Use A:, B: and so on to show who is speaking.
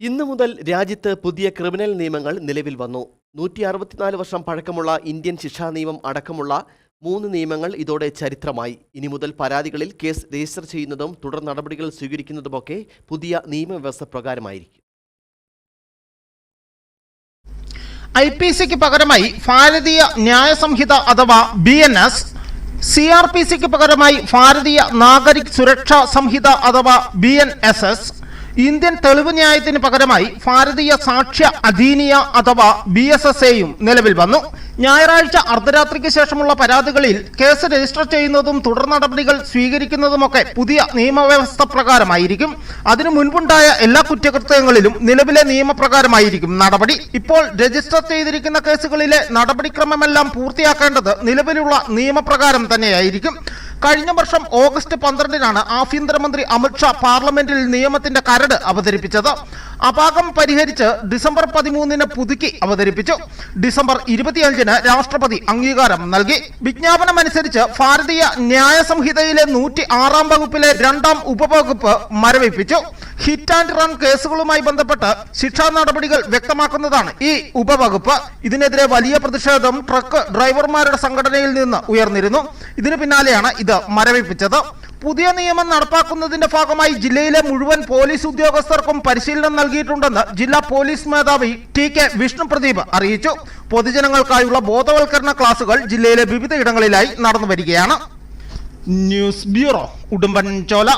A: ഇന്നു മുതൽ രാജ്യത്ത് പുതിയ ക്രിമിനൽ നിയമങ്ങൾ നിലവിൽ വന്നു. നൂറ്റി അറുപത്തിനാല് വർഷം പഴക്കമുള്ള ഇന്ത്യൻ ശിക്ഷാ നിയമം അടക്കമുള്ള മൂന്ന് നിയമങ്ങൾ ഇതോടെ ചരിത്രമായി. ഇനി മുതൽ പരാതികളിൽ കേസ് രജിസ്റ്റർ ചെയ്യുന്നതും തുടർ നടപടികൾ സ്വീകരിക്കുന്നതുമൊക്കെ പുതിയ നിയമവ്യവസ്ഥ പ്രകാരമായിരിക്കും.
B: ഐ പി സിക്ക് പകരമായി ഭാരതീയ ന്യായ സംഹിത അഥവാ B N S C R P സിക്ക് പകരമായി ഭാരതീയ നാഗരിക് സുരക്ഷാ സംഹിത അഥവാ B N S S Indian തെളിവ് ന്യായത്തിന് പകരമായി ഭാരതീയ സാക്ഷ്യ അധീനിയ അഥവാ ബി എസ് എസ് എയും നിലവിൽ വന്നു. ഞായറാഴ്ച അർദ്ധരാത്രിക്ക് ശേഷമുള്ള പരാതികളിൽ കേസ് രജിസ്റ്റർ ചെയ്യുന്നതും തുടർ നടപടികൾ സ്വീകരിക്കുന്നതുമൊക്കെ പുതിയ നിയമവ്യവസ്ഥ പ്രകാരമായിരിക്കും. അതിനു മുൻപുണ്ടായ എല്ലാ കുറ്റകൃത്യങ്ങളിലും നിലവിലെ നിയമപ്രകാരമായിരിക്കും നടപടി. ഇപ്പോൾ രജിസ്റ്റർ ചെയ്തിരിക്കുന്ന കേസുകളിലെ നടപടിക്രമമെല്ലാം പൂർത്തിയാക്കേണ്ടത് നിലവിലുള്ള നിയമപ്രകാരം തന്നെയായിരിക്കും. കഴിഞ്ഞ വർഷം ഓഗസ്റ്റ് പന്ത്രണ്ടിനാണ് ആഭ്യന്തരമന്ത്രി അമിത്ഷാ പാർലമെന്റിൽ നിയമത്തിന്റെ കരട് അവതരിപ്പിച്ചത്. അപാകം പരിഹരിച്ച് ഡിസംബർ പതിമൂന്നിന് പുതുക്കി അവതരിപ്പിച്ചു. ഡിസംബർ ഇരുപത്തിയഞ്ചിന് രാഷ്ട്രപതി അംഗീകാരം നൽകി. വിജ്ഞാപനമനുസരിച്ച് ഭാരതീയ ന്യായ സംഹിതയിലെ നൂറ്റി ആറാം വകുപ്പിലെ രണ്ടാം ഉപവകുപ്പ് മരവിപ്പിച്ചു. ഹിറ്റ് ആൻഡ് റൺ കേസുകളുമായി ബന്ധപ്പെട്ട് ശിക്ഷാ നടപടികൾ വ്യക്തമാക്കുന്നതാണ് ഈ ഉപവകുപ്പ്. ഇതിനെതിരെ വലിയ പ്രതിഷേധം ട്രക്ക് ഡ്രൈവർമാരുടെ സംഘടനയിൽ നിന്ന് ഉയർന്നിരുന്നു. ഇതിനു പിന്നാലെയാണ് ഇത് മരവിപ്പിച്ചത് പുതിയ നിയമം നടപ്പാക്കുന്നതിന്റെ ഭാഗമായി ജില്ലയിലെ മുഴുവൻ പോലീസ് ഉദ്യോഗസ്ഥർക്കും പരിശീലനം നൽകിയിട്ടുണ്ടെന്ന് ജില്ലാ പോലീസ് മേധാവി ടി കെ വിഷ്ണു പ്രദീപ് അറിയിച്ചു. പൊതുജനങ്ങൾക്കായുള്ള ബോധവൽക്കരണ ക്ലാസുകൾ ജില്ലയിലെ വിവിധ ഇടങ്ങളിലായി നടന്നു വരികയാണ് ന്യൂസ് ബ്യൂറോ ഉടുമ്പൻചോല.